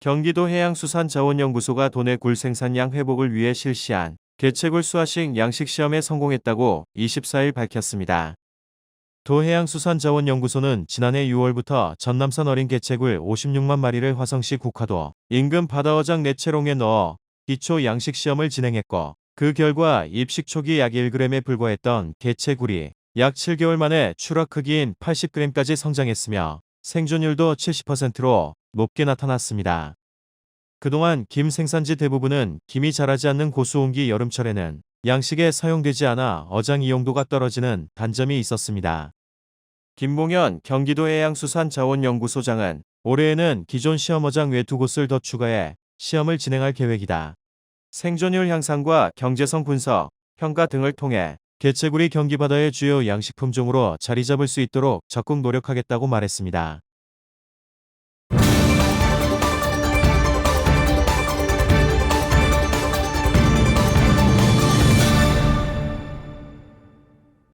경기도 해양수산자원연구소가 도내 굴 생산량 회복을 위해 실시한 개체굴 수화식 양식 시험에 성공했다고 24일 밝혔습니다. 도해양수산자원연구소는 지난해 6월부터 전남선 어린 개체굴 56만 마리를 화성시 국화도 인근 바다어장 내체롱에 넣어 기초 양식 시험을 진행했고 그 결과 입식 초기 약 1g에 불과했던 개체굴이 약 7개월 만에 출하 크기인 80g까지 성장했으며 생존율도 70%로 높게 나타났습니다. 그동안 김 생산지 대부분은 김이 자라지 않는 고수온기 여름철에는 양식에 사용되지 않아 어장 이용도가 떨어지는 단점이 있었습니다. 김봉현 경기도 해양수산자원연구소장은 올해에는 기존 시험어장 외 두 곳을 더 추가해 시험을 진행할 계획이다. 생존율 향상과 경제성 분석, 평가 등을 통해 개체굴이 경기 바다의 주요 양식품종으로 자리 잡을 수 있도록 적극 노력하겠다고 말했습니다.